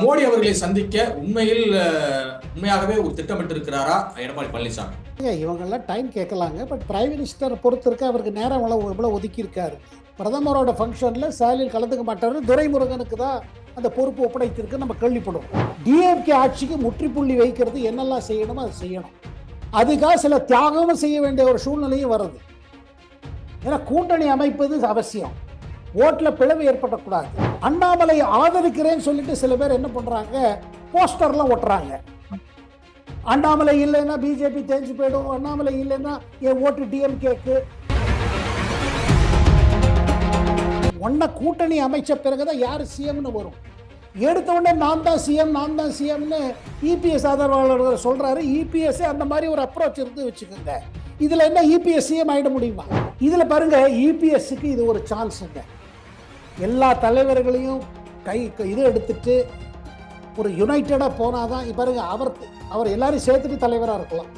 மோடி அவர்களை சந்திக்க உண்மையில் உண்மையாகவே ஒரு திட்டமிட்டு இருக்கிறாரா எடப்பாடி பழனிசாமி. இவங்கெல்லாம் டைம் கேட்கலாங்க பட் பிரைம் மினிஸ்டர் பொறுத்திருக்க அவருக்கு நேரம் எவ்வளோ ஒதுக்கியிருக்காரு. பிரதமரோட ஃபங்க்ஷனில் ஸ்டாலின் கலந்துக்க மாட்டாரு. துரைமுருகனுக்கு தான் அந்த பொறுப்பு ஒப்படைத்திருக்கு நம்ம கேள்விப்படுவோம் டிஎம்கே ஆட்சிக்கு முற்றுப்புள்ளி வைக்கிறது என்னெல்லாம் செய்யணுமோ அதை செய்யணும். அதுக்காக சில தியாகமும் செய்ய வேண்டிய ஒரு சூழ்நிலையும் வருது. ஏன்னா கூட்டணி அமைப்பது அவசியம். ஓட்டில் பிளவு ஏற்படக்கூடாது. அண்ணாமலை ஆதரிக்கிறேன்னு சொல்லிட்டு சில பேர் என்ன பண்றாங்க? போஸ்டர்லாம் ஒட்டுறாங்க. அண்ணாமலை இல்லைன்னா பிஜேபி தேஞ்சு போயிடும். அண்ணாமலை இல்லைன்னா என் ஓட்டு டிஎம்கேக்கு ஒன்ன கூட்டணி அமைச்ச பிறகுதான் யார் சிஎம்னு வரும். எடுத்த உடனே நான் தான் சிஎம் நான் தான் சிஎம்னு இபிஎஸ் ஆதரவாளர்கள் சொல்றாரு. இபிஎஸ் அந்த மாதிரி ஒரு அப்ரோச் இருந்து வச்சுக்கோங்க. இதுல என்ன இபிஎஸ் சிஎம் ஆயிட முடியுமா? இதுல பாருங்க இபிஎஸ்க்கு இது ஒரு சான்ஸுங்க எல்லா தலைவர்களையும் கை இது எடுத்துட்டு ஒரு யுனைட்டடாக போனாதான் தான் பாருங்க அவர் அவர் எல்லாரும் சேர்த்துட்டு தலைவராக இருக்கலாம்.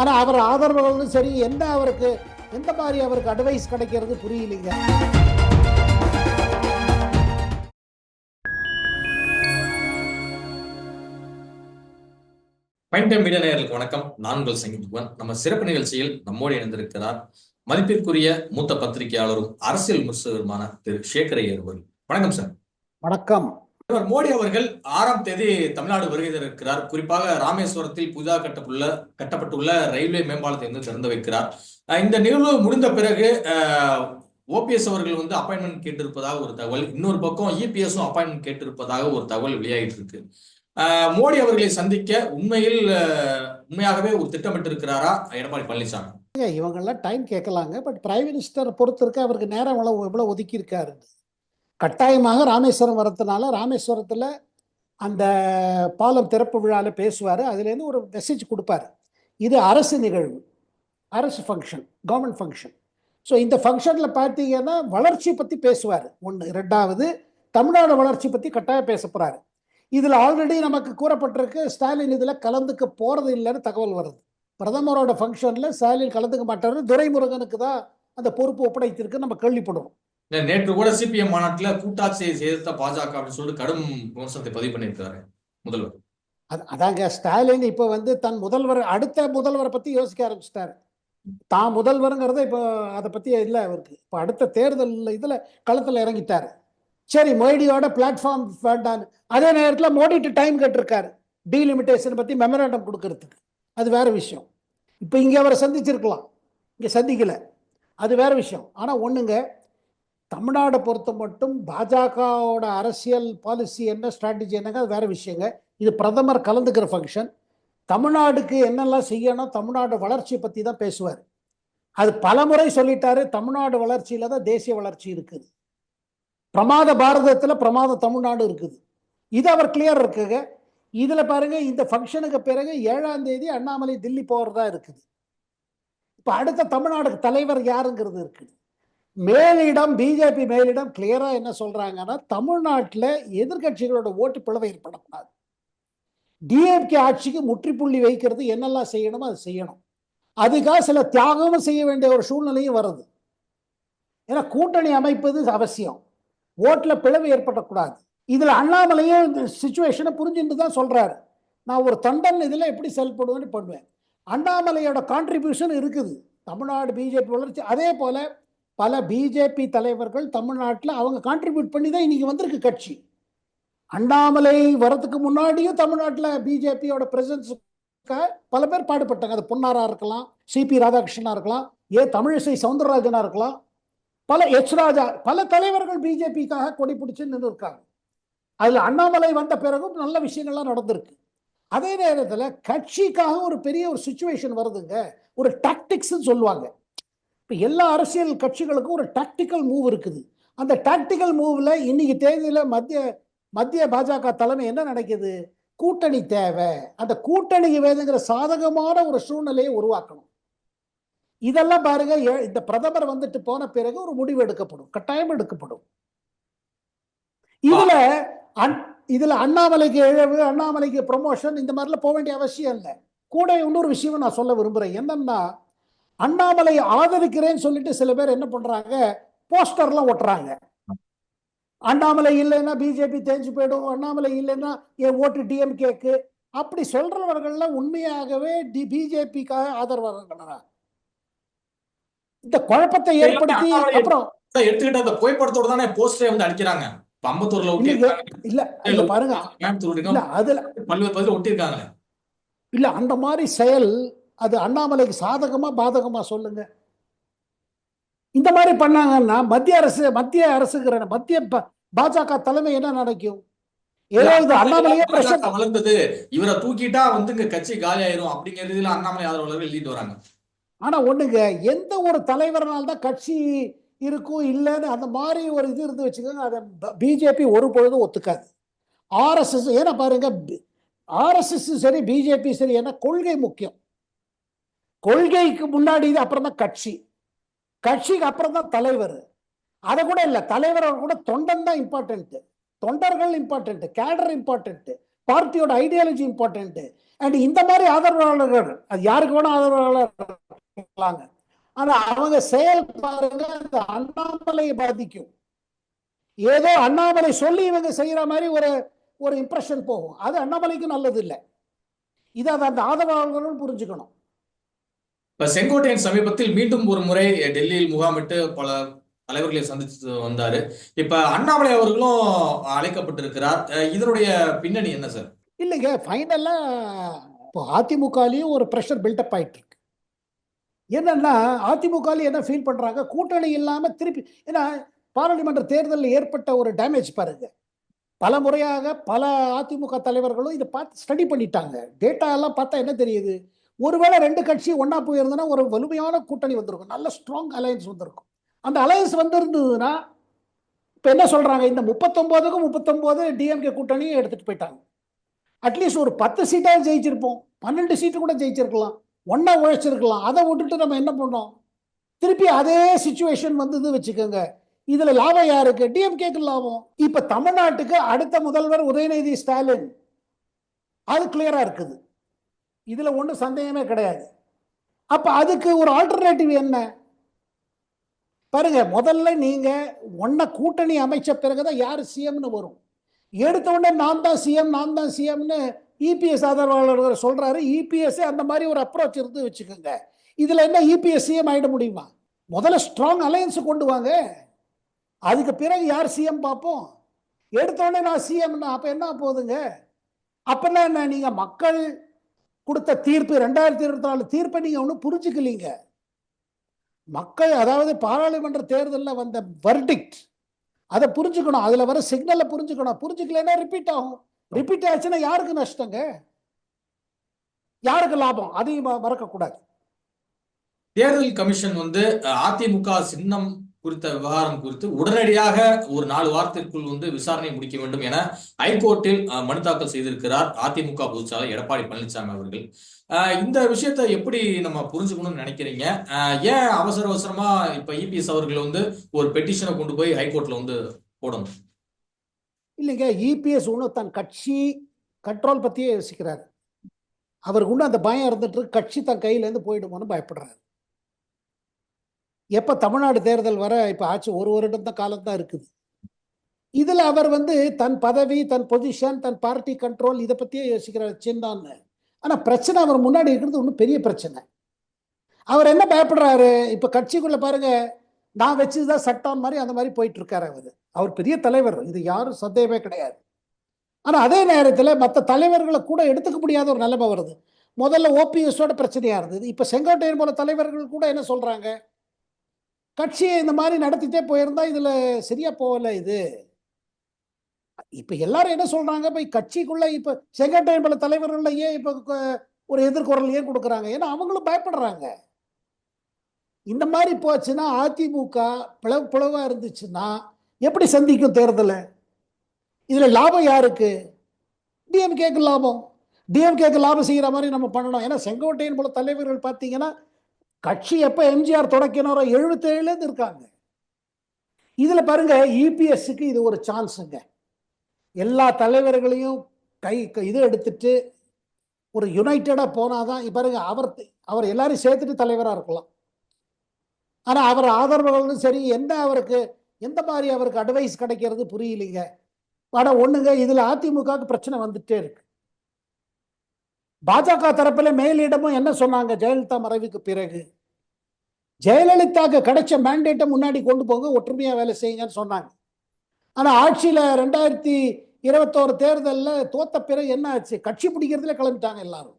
ஆனால் அவர் ஆதரவுகளும் சரி எந்த அவருக்கு எந்த மாதிரி அவருக்கு அட்வைஸ் கிடைக்கிறது புரியலைங்க. பைன் டைம் மீடியா நேயர்களுக்கு வணக்கம். நான்கு உங்கள் சங்கீத்வன் நம்ம சிறப்பு நிகழ்ச்சியில் நம்மோடு இணைந்திருக்கிறார் மதிப்பிற்குரிய மூத்த பத்திரிகையாளரும் அரசியல் விமர்சகருமான திரு சேகர் ஐயர் அவர்கள் வணக்கம் சார். வணக்கம். மோடி அவர்கள் ஆறாம் தேதி தமிழ்நாடு வருகை இருக்கிறார் குறிப்பாக ராமேஸ்வரத்தில் புதிதாக கட்டப்பட்டுள்ள கட்டப்பட்டுள்ள ரயில்வே மேம்பாலத்தை வந்து திறந்து வைக்கிறார். இந்த நிகழ்வு முடிந்த பிறகு ஓபிஎஸ் அவர்கள் வந்து அப்பாயின்மெண்ட் கேட்டிருப்பதாக ஒரு தகவல் இன்னொரு பக்கம் இபிஎஸும் அப்பாயின்மெண்ட் கேட்டிருப்பதாக ஒரு தகவல் வெளியாகிட்டு இருக்கு. மோடி அவர்களை சந்திக்க உண்மையில் உண்மையாகவே ஒரு திட்டமிட்டு இருக்கிறாரா எடப்பாடி பழனிசாமி. இவங்கெல்லாம் டைம் கேட்கலாங்க பட் பிரைம் மினிஸ்டர் பொறுத்திருக்க அவருக்கு நேரம் எவ்வளோ எவ்வளோ ஒதுக்கியிருக்காரு? கட்டாயமாக ராமேஸ்வரம் வரதுனால ராமேஸ்வரத்தில் அந்த பாலம் திறப்பு விழாவில் பேசுவார். அதுலேருந்து ஒரு மெசேஜ் கொடுப்பாரு. இது அரசு நிகழ்வு. அரசு ஃபங்க்ஷன் கவர்மெண்ட் ஃபங்க்ஷன் ஸோ இந்த ஃபங்க்ஷனில் பார்த்தீங்கன்னா வளர்ச்சி பற்றி பேசுவார். ஒன்று ரெண்டாவது தமிழ்நாடு வளர்ச்சி பற்றி கட்டாயம் பேச போகிறாரு இதில் ஆல்ரெடி நமக்கு கூறப்பட்டிருக்கு ஸ்டாலின் இதில் கலந்துக்க போகிறது இல்லைன்னு தகவல் வருது. பிரதமரோட ஃபங்க்ஷனில் ஸ்டாலின் கலந்துக்க மாட்டாரு. துரைமுருகனுக்கு தான் அந்த பொறுப்பு ஒப்படைத்திருக்கு நம்ம கேள்விப்படுறோம். நேற்று கூட சிபிஎம் மாநாட்டுல கூட்டாட்சியை சேர்த்த பாஜக அப்படின்னு சொல்லிட்டு கடும் விமர்சனத்தை பதிவு பண்ணியிருக்காரு முதல்வர். அது அதாங்க ஸ்டாலின் இப்போ வந்து தன் முதல்வர் அடுத்த முதல்வரை பற்றி யோசிக்க ஆரம்பிச்சிட்டாரு. தான் முதல்வருங்கிறத இப்போ அதை பற்றி இல்லை அவருக்கு. இப்போ அடுத்த தேர்தல் இதில் களத்தில் இறங்கிட்டாரு. சரி மோடியோட பிளாட்ஃபார்ம் வேண்டான்னு. அதே நேரத்தில் மோடிட்டு டைம் கேட்டிருக்காரு. டீலிமிட்டேஷன் பற்றி மெமரண்டம் கொடுக்கறதுக்கு. அது வேற விஷயம். இப்போ இங்கே அவரை சந்திச்சிருக்கலாம். இங்கே சந்திக்கலை. அது வேற விஷயம். ஆனால் ஒன்றுங்க தமிழ்நாடை பொறுத்த மட்டும் பாஜகவோட அரசியல் பாலிசி என்ன ஸ்ட்ராட்டஜி என்னங்க அது வேறு விஷயங்க. இது பிரதமர் கலந்துக்கிற ஃபங்க்ஷன் தமிழ்நாடுக்கு என்னெல்லாம் செய்யணும் தமிழ்நாடு வளர்ச்சி பற்றி தான் பேசுவார். அது பலமுறை சொல்லிட்டாரு தமிழ்நாடு வளர்ச்சியில் தான் தேசிய வளர்ச்சி இருக்குது. பிரமாத பாரதத்தில் பிரமாத தமிழ்நாடு இருக்குது. இது அவர் கிளியர் இருக்குங்க. இதில் பாருங்க இந்த ஃபங்க்ஷனுக்கு பிறகு ஏழாம் தேதி அண்ணாமலை தில்லி போகிறதா இருக்குது. இப்போ அடுத்த தமிழ்நாடு தலைவர் யாருங்கிறது இருக்குது. மேலிடம் பிஜேபி மேலிடம் கிளியராக என்ன சொல்கிறாங்கன்னா தமிழ்நாட்டில் எதிர்க்கட்சிகளோட ஓட்டு பிளவை ஏற்படக்கூடாது. டிஎம்கே ஆட்சிக்கு முற்றுப்புள்ளி வைக்கிறது என்னெல்லாம் செய்யணுமோ அதை செய்யணும். அதுக்காக சில தியாகமும் செய்ய வேண்டிய ஒரு சூழ்நிலையும் வருது. ஏன்னா கூட்டணி அமைப்பது அவசியம். ஓட்டில் பிளவு ஏற்படக்கூடாது. இதில் அண்ணாமலையும் இந்த சுச்சுவேஷனை புரிஞ்சுட்டு தான் சொல்கிறாரு நான் ஒரு தண்டன் இதில் எப்படி செயல்படுவேன்னு பண்ணுவேன். அண்ணாமலையோட கான்ட்ரிபியூஷன் இருக்குது. தமிழ்நாடு பிஜேபி வளர்ச்சி அதே போல் பல பிஜேபி தலைவர்கள் தமிழ்நாட்டில் அவங்க கான்ட்ரிபியூட் பண்ணி தான் இன்றைக்கி வந்திருக்கு கட்சி. அண்ணாமலை வரதுக்கு முன்னாடியும் தமிழ்நாட்டில் பிஜேபியோட பிரசன்ஸுக்காக பல பேர் பாடுபட்டாங்க. அது பொன்னாராக இருக்கலாம் சிபி ராதாகிருஷ்ணனா இருக்கலாம் ஏ தமிழிசை சவுந்தரராஜனா இருக்கலாம் பல எச் ராஜா பல தலைவர்கள் பிஜேபிக்காக கொடி பிடிச்சு நின்று இருக்காங்க அதில் அண்ணாமலை வந்த பிறகும் நல்ல விஷயங்கள்லாம் நடந்திருக்கு. அதே நேரத்தில் கட்சிக்காக ஒரு பெரிய ஒரு சுச்சுவேஷன் வருதுங்க. ஒரு டாக்டிக்ஸ்ன்னு சொல்லுவாங்க. இப்போ எல்லா அரசியல் கட்சிகளுக்கும் ஒரு டாக்டிக்கல் மூவ் இருக்குது. அந்த டாக்டிக்கல் மூவில் இன்னைக்கு தேதியில் மத்திய மத்திய பாஜக தலைமை என்ன நடக்குது கூட்டணி தேவை. அந்த கூட்டணிக்கு வேணுங்கிற சாதகமான ஒரு சூழ்நிலையை உருவாக்கணும். இதெல்லாம் பாருங்க இந்த பிரதமர் வந்துட்டு போன பிறகு ஒரு முடிவு எடுக்கப்படும். கட்டாயம் எடுக்கப்படும். இதுல அண்- இதுல அண்ணாமலைக்கு இழவு அண்ணாமலைக்கு ப்ரொமோஷன் இந்த மாதிரிலாம் போக வேண்டிய அவசியம் இல்லை. கூட இன்னொரு விஷயம் நான் சொல்ல விரும்புறேன். என்னன்னா அண்ணாமலை ஆதரிக்கிறேன்னு சொல்லிட்டு சில பேர் என்ன பண்றாங்க போஸ்டர்லாம் ஒட்டுறாங்க. அண்ணாமலை இல்லைன்னா பிஜேபி தேஞ்சு போயிடும். அண்ணாமலை இல்லைன்னா என் ஓட்டு டிஎம்கேக்கு அப்படி சொல்றவர்கள்லாம் உண்மையாகவே டி பிஜேபிக்காக ஆதரவாளர்களா இந்த குழப்பத்தை ஏற்படுத்தி அப்புறம் எடுத்துக்கிட்ட அந்த புகைப்படத்தோட தானே போஸ்டரே வந்து அடிக்கிறாங்க? அம்பத்தூர்ல இல்ல இல்ல பாருங்க. அதுல பல்வேறு ஒட்டியிருக்காங்க இல்ல அந்த மாதிரி செயல் அது அண்ணாமலைக்கு சாதகமா பாதகமா சொல்லுங்க. இந்த மாதிரி பண்ணாங்கன்னா மத்திய அரசு மத்திய அரசுங்கிற மத்திய பாஜக தலைமை என்ன நடக்கும் ஏதோ இது அண்ணாமலையே பாஜக வளர்ந்தது இவரை தூக்கிட்டா வந்து இங்க கட்சி காலி ஆயிரும் அப்படிங்கிறதுல அண்ணாமலை ஆதரவாளர்கள் எழுதிட்டு வராங்க. ஆனா ஒண்ணுங்க எந்த ஒரு தலைவர்னால தான் கட்சி இருக்கும் இல்லைன்னு அந்த மாதிரி ஒரு இது இருந்து வச்சுக்கோங்க. அதை பிஜேபி ஒரு பொழுதும் ஒத்துக்காது. ஆர்எஸ்எஸ் ஏன்னா பாருங்க ஆர்எஸ்எஸ் சரி பிஜேபி சரி ஏன்னா கொள்கை முக்கியம். கொள்கைக்கு முன்னாடி இது அப்புறம் தான் கட்சி. கட்சிக்கு அப்புறம் தான் தலைவர். அதை கூட இல்லை தலைவர் கூட தொண்டன் தான் இம்பார்ட்டன்ட்டு தொண்டர்கள் இம்பார்ட்டன்ட் கேடர் இம்பார்ட்டன்ட் பார்ட்டியோட ஐடியாலஜி இம்பார்ட்டன்ட் அண்ட் இந்த மாதிரி ஆதரவாளர்கள் அது யாருக்கு வேணா ஆதரவாளர் ஆனா அவங்க செயல் பாருங்க அந்த அண்ணாமலையை பாதிக்கும். ஏதோ அண்ணாமலை சொல்லி இவங்க செய்யற மாதிரி ஒரு ஒரு இம்ப்ரெஷன் போகும். அது அண்ணாமலைக்கு நல்லது இல்லை இதை அதை அந்த ஆதரவாளர்களும் புரிஞ்சுக்கணும். இப்ப செங்கோட்டையன் சமீபத்தில் மீண்டும் ஒரு முறை டெல்லியில் முகாமிட்டு பல தலைவர்களை சந்திச்சு வந்தாரு. இப்ப அண்ணாமலை அவர்களும் அழைக்கப்பட்டிருக்கிறார். இதனுடைய பின்னணி என்ன சார்? இல்லைங்க ஃபைனலா இப்போ அதிமுகலையும் ஒரு ப்ரெஷர் பில்டப் ஆயிட்டு என்னன்னா அதிமுகவில் என்ன ஃபீல் பண்ணுறாங்க கூட்டணி இல்லாமல் திருப்பி ஏன்னா பாராளுமன்ற தேர்தலில் ஏற்பட்ட ஒரு டேமேஜ் பாருங்க. பல முறையாக பல அதிமுக தலைவர்களும் இதை பார்த்து ஸ்டடி பண்ணிட்டாங்க. டேட்டா எல்லாம் பார்த்தா என்ன தெரியுது? ஒருவேளை ரெண்டு கட்சி ஒன்றா போயிருந்ததுன்னா ஒரு வலிமையான கூட்டணி வந்திருக்கும். நல்ல ஸ்ட்ராங் அலையன்ஸ் வந்திருக்கும். அந்த அலையன்ஸ் வந்திருந்ததுன்னா இப்போ என்ன சொல்கிறாங்க இந்த முப்பத்தொம்போதுக்கும் முப்பத்தொம்போது டிஎம்கே கூட்டணியும் எடுத்துகிட்டு போயிட்டாங்க. அட்லீஸ்ட் ஒரு பத்து சீட்டாக ஜெயிச்சிருப்போம். பன்னெண்டு சீட்டு கூட ஜெயிச்சிருக்கலாம். ஒன்றா உழைச்சிருக்கலாம். அதை விட்டுட்டு நம்ம என்ன பண்ணோம் திருப்பி அதே சுச்சுவேஷன் வந்தது வச்சுக்கோங்க. இதுல லாபம் யாருக்கு? டிஎம்கேக்கு லாபம். இப்ப தமிழ்நாட்டுக்கு அடுத்த முதல்வர் உதயநிதி ஸ்டாலின். அது கிளியரா இருக்குது. இதுல ஒன்றும் சந்தேகமே கிடையாது. அப்ப அதுக்கு ஒரு ஆல்டர்னேட்டிவ் என்ன? பாருங்க முதல்ல நீங்க ஒன்ன கூட்டணி அமைச்ச பிறகுதான் யாரு சிஎம்னு வரும். எடுத்த உடனே நான் தான் சிஎம் நான் தான் சிஎம்னு இபிஎஸ் ஆதரவாளர்கள் சொல்கிறாரு இபிஎஸ்ஸே அந்த மாதிரி ஒரு அப்ரோச் இருந்து வச்சுக்கோங்க. இதில் என்ன இபிஎஸ் சிஎம் ஆகிட முடியுமா? முதல்ல ஸ்ட்ராங் அலையன்ஸு கொண்டு வாங்க. அதுக்கு பிறகு யார் சிஎம் பார்ப்போம். எடுத்தோடனே நான் சிஎம்னா அப்போ என்ன போகுதுங்க அப்பன்னா என்ன நீங்கள் மக்கள் கொடுத்த தீர்ப்பு ரெண்டாயிரத்தி இருபத்தி நாலு தீர்ப்பை நீங்கள் ஒன்றும் புரிஞ்சுக்கலீங்க. மக்கள் அதாவது பாராளுமன்ற தேர்தலில் வந்த வர்டிக்ட் அதை புரிஞ்சுக்கணும். அதில் வர சிக்னலை புரிஞ்சுக்கணும். புரிஞ்சுக்கலைன்னா ரிப்பீட் ஆகும். ரிப்பீட் ஆச்சுன்னா யாருக்கு நஷ்டங்க? யாருக்கு லாபம்? அதையும் மறக்கக்கூடாது. தேர்தல் கமிஷன் வந்து அதிமுக சின்னம் குறித்த விவகாரம் குறித்து உடனடியாக ஒரு நாலு வாரத்திற்குள் வந்து விசாரணை முடிக்க வேண்டும் என ஹைகோர்ட்டில் மனு தாக்கல் செய்திருக்கிறார் அதிமுக பொதுச்சாளர் எடப்பாடி பழனிசாமி அவர்கள். இந்த விஷயத்தை எப்படி நம்ம புரிஞ்சுக்கணும்னு நினைக்கிறீங்க? ஏன் அவசர அவசரமா இப்ப இபிஎஸ் அவர்கள் வந்து ஒரு பெட்டிஷனை கொண்டு போய் ஹைகோர்ட்ல வந்து போடணும்? இல்லைங்க இபிஎஸ் ஒன்று தன் கட்சி கண்ட்ரோல் பற்றியே யோசிக்கிறாரு. அவருக்கு ஒன்றும் அந்த பயம் இருந்துட்டு கட்சி தன் கையிலேருந்து போயிடுமோன்னு பயப்படுறாரு. எப்போ தமிழ்நாடு தேர்தல் வர இப்போ ஆச்சு? ஒரு வருடம் தான் காலம் தான் இருக்குது. இதில் அவர் வந்து தன் பதவி தன் பொசிஷன் தன் பார்ட்டி கண்ட்ரோல் இதை பற்றியே யோசிக்கிறார். சின்னான்னு ஆனால் பிரச்சனை அவர் முன்னாடி இருக்கிறது ஒன்றும் பெரிய பிரச்சனை. அவர் என்ன பயப்படுறாரு? இப்போ கட்சிக்குள்ளே பாருங்கள் நான் வச்சுதான் சட்டம் மாதிரி அந்த மாதிரி போயிட்டு இருக்காரு அவர். அவர் பெரிய தலைவர். இது யாரும் சந்தேகமே கிடையாது. ஆனால் அதே நேரத்தில் மற்ற தலைவர்களை கூட எடுத்துக்க முடியாத ஒரு நிலைமை வருது. முதல்ல ஓபிஎஸோட பிரச்சனையாக இருந்தது. இப்போ செங்கோட்டையன் போல தலைவர்கள் கூட என்ன சொல்கிறாங்க கட்சியை இந்த மாதிரி நடத்திட்டே போயிருந்தா இதில் சரியா போகலை இது. இப்போ எல்லாரும் என்ன சொல்கிறாங்க இப்போ கட்சிக்குள்ளே இப்போ செங்கோட்டையன் போல தலைவர்கள்ல ஏன் இப்போ ஒரு எதிர்குரல் ஏன் கொடுக்குறாங்க? ஏன்னா அவங்களும் பயப்படுறாங்க. இந்த மாதிரி போச்சுன்னா அதிமுக பிளவு பிளவாக இருந்துச்சுன்னா எப்படி சந்திக்கும் தேர்தலை? இதில் லாபம் யாருக்கு? டிஎம்கேக்கு லாபம். டிஎம்கேக்கு லாபம் செய்கிற மாதிரி நம்ம பண்ணணும். ஏன்னா செங்கோட்டையன் போல தலைவர்கள் பார்த்தீங்கன்னா கட்சி எப்போ எம்ஜிஆர் தொடக்கினாரோ எழுபத்தேழுலேருந்து இருக்காங்க. இதில் பாருங்க இபிஎஸ்க்கு இது ஒரு சான்ஸுங்க. எல்லா தலைவர்களையும் கை இது எடுத்துட்டு ஒரு யுனைட்டடாக போனாதான் இப்ப பாருங்க அவர் அவர் எல்லாரையும் சேர்த்துட்டு தலைவராக இருக்கலாம். ஆனால் அவர் ஆதரவாளர்களும் சரி என்ன அவருக்கு எந்த மாதிரி அவருக்கு அட்வைஸ் கிடைக்கிறது புரியலைங்க. ஆனால் ஒண்ணுங்க இதில் அதிமுகவுக்கு பிரச்சனை வந்துட்டே இருக்கு. பாஜக தரப்புல மேலிடமும் என்ன சொன்னாங்க? ஜெயலலிதா மறைவுக்கு பிறகு. ஜெயலலிதாக்கு கிடைச்ச மேண்டேட்டை முன்னாடி கொண்டு போங்க ஒற்றுமையாக வேலை செய்யுங்கன்னு சொன்னாங்க. ஆனால் ஆட்சியில் ரெண்டாயிரத்தி இருபத்தோரு தேர்தலில் தோத்த பிறகு என்ன ஆச்சு? கட்சி பிடிக்கிறதுல கிளம்பிட்டாங்க எல்லாரும்.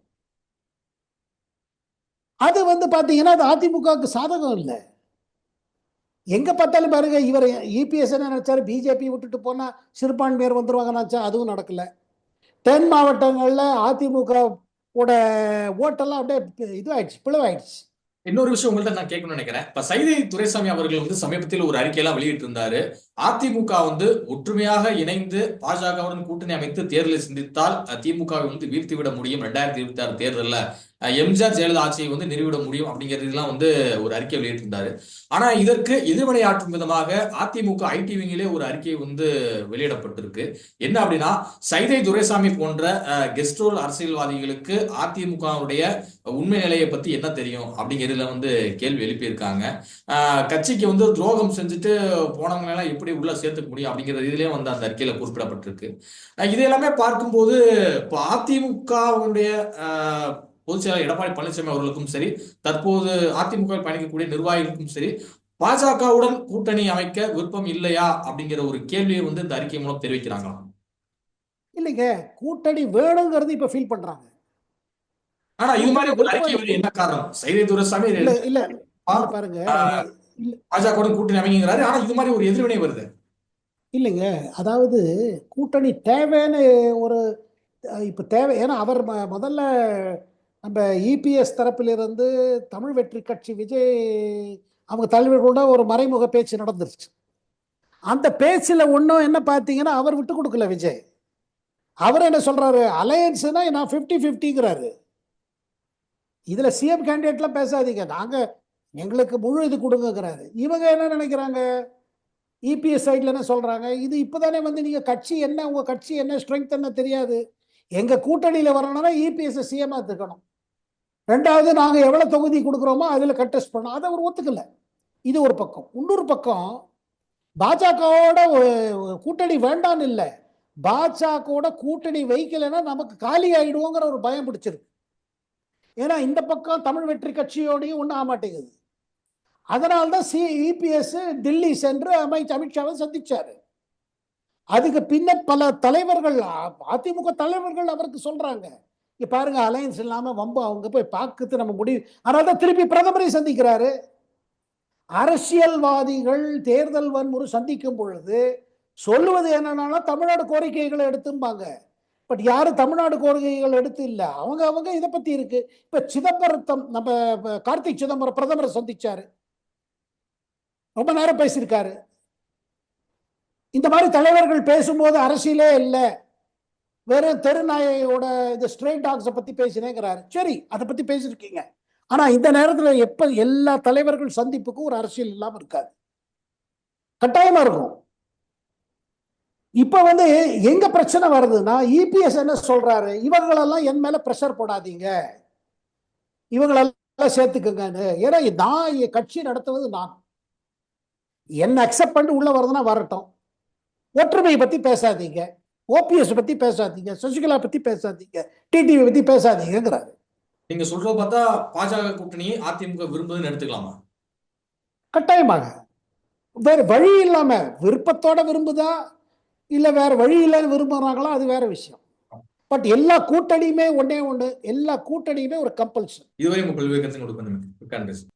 அது வந்து பார்த்தீங்கன்னா அது அதிமுகவுக்கு சாதகம் இல்லை. எங்க பார்த்தாலும் பாருங்க இவர் இபிஎஸ் என்ன நினைச்சாரு? பிஜேபி விட்டுட்டு போனா சிறுபான்மையர் வந்துருவாங்க நினைச்சா அதுவும் நடக்கல. தென் மாவட்டங்கள்ல அதிமுக ஓட ஓட்டெல்லாம் அப்படியே இதுவாயிடுச்சு பிளவாயிடுச்சு. இன்னொரு விஷயம் உங்கள்ட்ட நான் கேட்கணும்னு நினைக்கிறேன். இப்ப சைதை துரைசாமி அவர்கள் வந்து சமீபத்தில் ஒரு அறிக்கையெல்லாம் வெளியிட்டு இருந்தாரு அதிமுக வந்து ஒற்றுமையாக இணைந்து பாஜகவுடன் கூட்டணி அமைத்து தேர்தலை சிந்தித்தால் திமுகவை வந்து வீழ்த்தி விட முடியும். ரெண்டாயிரத்தி இருபத்தி ஆறு தேர்தல்ல எம்ஜிஆர் ஜெயலலிதா ஆட்சியை வந்து நிறுவிட முடியும் அப்படிங்கிறதுலாம் வந்து ஒரு அறிக்கை வெளியிட்டிருந்தாரு. ஆனா இதற்கு எதிர்வினையாற்றும் விதமாக அதிமுக ஐடி விங்கிலே ஒரு அறிக்கை வந்து வெளியிடப்பட்டிருக்கு. என்ன அப்படின்னா சைதை துரைசாமி போன்ற கெஸ்ட் ரோல் அரசியல்வாதிகளுக்கு அதிமுகவுடைய உண்மை நிலையை பத்தி என்ன தெரியும் அப்படிங்கிறதுல வந்து கேள்வி எழுப்பியிருக்காங்க. கட்சிக்கு வந்து துரோகம் செஞ்சுட்டு போனவங்களெல்லாம் எப்படி உள்ள சேர்த்துக்க முடியும் அப்படிங்கிற இதுலயே வந்து அந்த அறிக்கையில குறிப்பிடப்பட்டிருக்கு. இது எல்லாமே பார்க்கும்போது இப்போ அதிமுகவுடைய பொதுச் செயலாளர் எடப்பாடி பழனிசாமி அவர்களுக்கும் சரி தற்போது அதிமுக வில் பயணிக்கக்கூடிய நிர்வாகிகளுக்கும் சரி பாஜகவுடன் கூட்டணி அமைக்க விருப்பம் இல்லையா அப்படிங்கிற ஒரு கேள்வியை வந்து இந்த அறிக்கை மூலம் தெரிவிக்கிறாங்களாம் இல்லைங்க கூட்டணி வேணுங்கிறது இப்ப ஃபீல் பண்றாங்க. ஆனா இது மாதிரி ஒரு அறிக்கை என்ன காரணம்? சைதை துரைசாமி இல்ல இல்ல. பாருங்க. பாஜகவுடன் கூட்டணி அமைங்கிறாரு ஆனா இது மாதிரி ஒரு எதிர்வினை வருது. இல்லைங்க அதாவது கூட்டணி தேவைன்னு ஒரு இப்ப தேவை ஏன்னா அவர் முதல்ல நம்ம இபிஎஸ் தரப்பிலிருந்து தமிழ் வெற்றி கட்சி விஜய் அவங்க தலைவர்களோட ஒரு மறைமுக பேச்சு நடந்துருச்சு. அந்த பேச்சில் ஒன்றும் என்ன பார்த்தீங்கன்னா அவர் விட்டு கொடுக்கல விஜய். அவர் என்ன சொல்றாரு அலையன்ஸ்னா நான் ஃபிஃப்டி ஃபிஃப்டிங்கிறாரு இதில் சிஎம் கேண்டிடேட்லாம் பேசாதீங்க. நாங்கள் எங்களுக்கு முழு இது கொடுங்கிறாரு இவங்க என்ன நினைக்கிறாங்க? இபிஎஸ் சைடில் என்ன சொல்றாங்க? இது இப்போதானே வந்து நீங்கள் கட்சி என்ன உங்கள் கட்சி என்ன ஸ்ட்ரென்த் என்ன தெரியாது. எங்க கூட்டணியில வரணும்னா இபிஎஸ் சிஎம் இருக்கணும் ரெண்டாவது நாங்கள் எவ்வளோ தொகுதி கொடுக்குறோமோ அதில் கண்டெஸ்ட் பண்ணோம் அதை அவர் ஒத்துக்கல. இது ஒரு பக்கம். இன்னொரு பக்கம் பாஜகவோட கூட்டணி வேண்டான்னு இல்லை. பாஜகவோட கூட்டணி வைக்கலைன்னா நமக்கு காலி ஆகிடுவோங்கிற ஒரு பயம் பிடிச்சிருக்கு. ஏன்னா இந்த பக்கம் தமிழ் வெற்றி கட்சியோடையும் ஒன்றும் ஆக மாட்டேங்குது. அதனால்தான் சி இபிஎஸ் டில்லி சென்று அமைச்சர் அமித்ஷாவை சந்திச்சாரு. அதுக்கு பின்ன பல தலைவர்கள் அ- அதிமுக தலைவர்கள் அவருக்கு சொல்றாங்க. இங்க பாருங்க அலையன்ஸ் இல்லாம வம்பு அவங்க போய் பார்க்குறது நம்ம முடிவு அதனால தான் திருப்பி பிரதமரை சந்திக்கிறாரு. அரசியல்வாதிகள் தேர்தல் வன்முறை சந்திக்கும் பொழுது சொல்லுவது என்னன்னா தமிழ்நாடு கோரிக்கைகளை எடுத்தும்பாங்க. பட் யாரும் தமிழ்நாடு கோரிக்கைகள் எடுத்து இல்லை? அவங்க அவங்க இதை பற்றி இருக்கு. இப்போ சிதம்பரத்தம் நம்ம கார்த்திக் சிதம்பரம் பிரதமரை சந்திச்சாரு. ரொம்ப நேரம் பேசியிருக்காரு. இந்த மாதிரி தலைவர்கள் பேசும்போது அரசியலே இல்லை. வெறும் தெருநாயோட இந்த ஸ்ட்ரெயிட் டாக்ஸை பற்றி பேசினேங்கிறாரு. சரி அதை பற்றி பேசியிருக்கீங்க ஆனால் இந்த நேரத்தில் எப்போ எல்லா தலைவர்கள் சந்திப்புக்கும் ஒரு அரசியல் இல்லாமல் இருக்காது. கட்டாயமாக இருக்கும். இப்போ வந்து எங்க பிரச்சனை வருதுன்னா இபிஎஸ் என்ன சொல்றாரு? இவங்களெல்லாம் என் மேல பிரஷர் போடாதீங்க. இவங்களெல்லாம் சேர்த்துக்கங்கன்னு. ஏன்னா நான் என் கட்சி நடத்துவது நான். என்ன அக்செப்ட் பண்ணிட்டு உள்ள வருதுன்னா வரட்டும். ஒற்றுமையை பத்தி பேசாதீங்க. ஓபிஎஸ் பத்தி பேசாதீங்க. சசிகலா பத்தி பேசாதீங்க. டிடிவி பத்தி பேசாதீங்கிறாரு நீங்க சொல்றத பார்த்தா பாஜக கூட்டணியை அதிமுக விரும்புதுன்னு எடுத்துக்கலாமா? கட்டாயமாக. வேற வழி இல்லாம விருப்பத்தோட விரும்புதா? இல்ல வேற வழி இல்லைன்னு விரும்புறாங்களா? அது வேற விஷயம். பட் எல்லா கூட்டணியுமே ஒண்ணே ஒண்ணு. எல்லா கூட்டணியுமே ஒரு கம்பல்ஷன் இதுவரை உங்கள் கருத்து கொடுக்கணும்